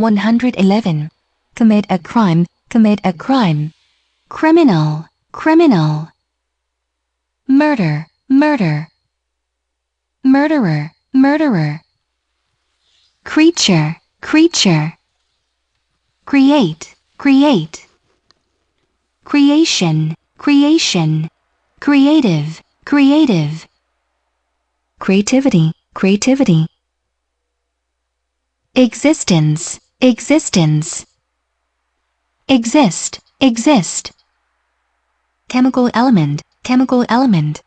111. Commit a crime, commit a crime. Criminal, criminal. Murder, murder. Murderer, murderer. Creature, creature. Create, create. Creation, creation. Creative, creative. Creativity, creativity. Existence, existence. Exist, exist. Chemical element, chemical element.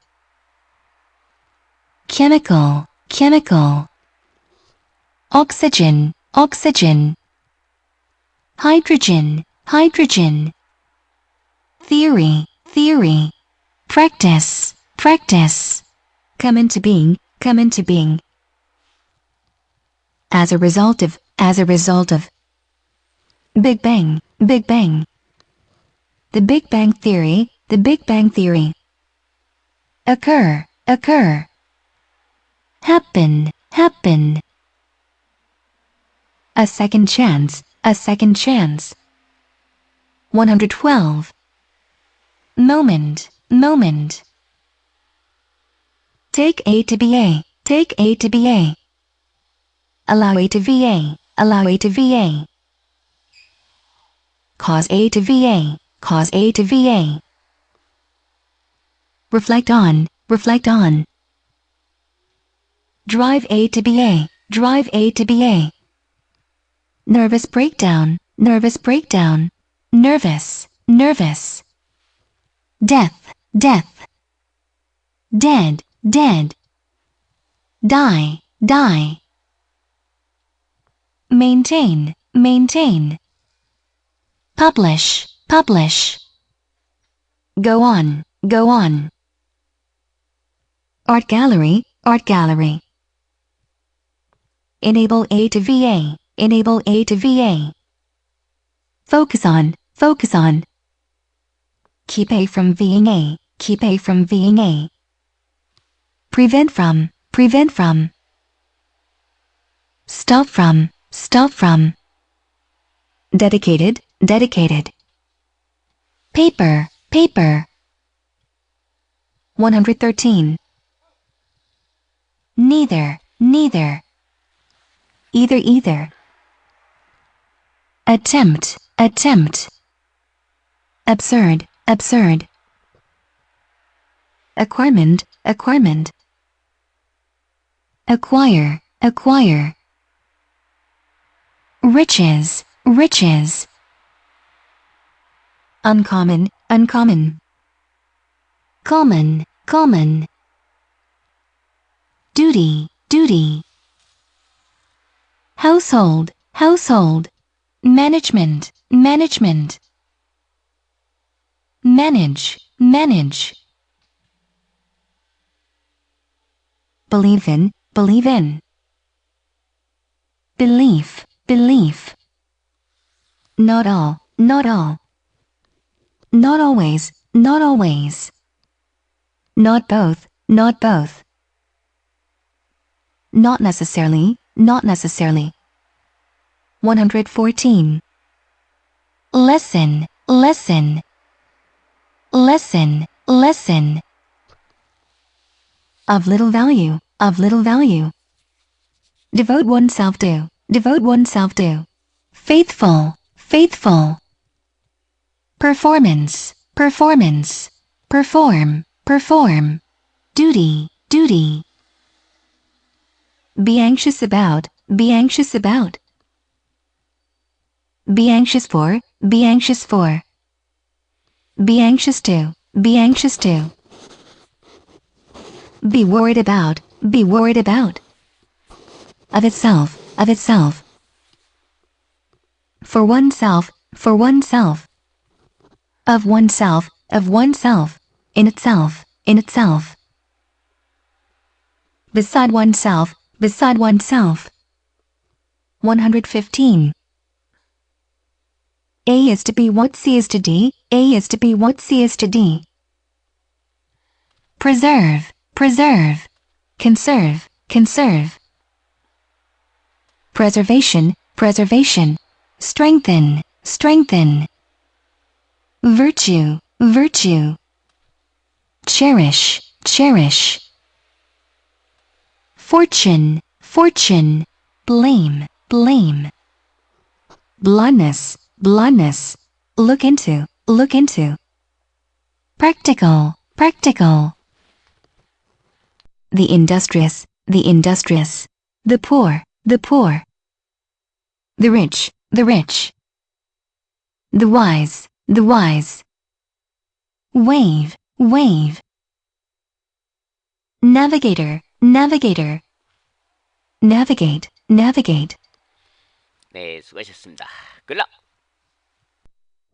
Chemical, chemical. Oxygen, oxygen. Hydrogen, hydrogen. Theory, theory. Practice, practice. Come into being, come into being. As a result of, as a result of. Big Bang, Big Bang. The Big Bang Theory, the Big Bang Theory. Occur, occur. Happen, happen. A second chance, a second chance. 112. Moment, moment. Take A to be A, take A to be A. Allow A to VA, allow A to VA. Cause A to VA, cause A to VA. Reflect on, reflect on. Drive A to BA, drive A to BA. Nervous breakdown, nervous breakdown. Nervous, nervous. Death, death. Dead, dead. Die, die. Maintain, maintain. Publish, publish. Go on, go on. Art gallery, art gallery. Enable A to VA, enable A to VA. Focus on, focus on. Keep A from being A, keep A from being A. Prevent from, prevent from. Stop from, stop from. Dedicated, dedicated. Paper, paper. 113. Neither, neither. Either, either. Attempt, attempt. Absurd, absurd. Acquirement, acquirement. Acquire, acquire. Riches, riches. Uncommon, uncommon. Common, common. Duty, duty. Household, household. Management, management. Manage, manage. Believe in, believe in. Belief, belief. Not all, not all. Not always, not always. Not both, not both. Not necessarily, not necessarily. 114. Lesson, lesson. Lesson, lesson. Of little value, of little value. Devote oneself to, devote oneself to. Faithful, faithful. Performance, performance. Perform, perform. Duty, duty. Be anxious about, be anxious about. Be anxious for, be anxious for. Be anxious to, be anxious to. Be worried about, be worried about. Of itself, of itself. For oneself, for oneself. Of oneself, of oneself. In itself, in itself. Beside oneself, beside oneself. 115. A is to be what C is to D, A is to be what C is to D. Preserve, preserve. Conserve, conserve. Preservation, preservation. strengthen, strengthen. Virtue, virtue. Cherish, cherish. Fortune, fortune. Blame, blame. Bluntness, bluntness. Look into, look into. Practical, practical. The industrious, the industrious. The poor, the poor. The rich, the rich. The wise, the wise. Wave, wave. Navigator, navigator. Navigate, navigate. 네, 수고하셨습니다. good luck.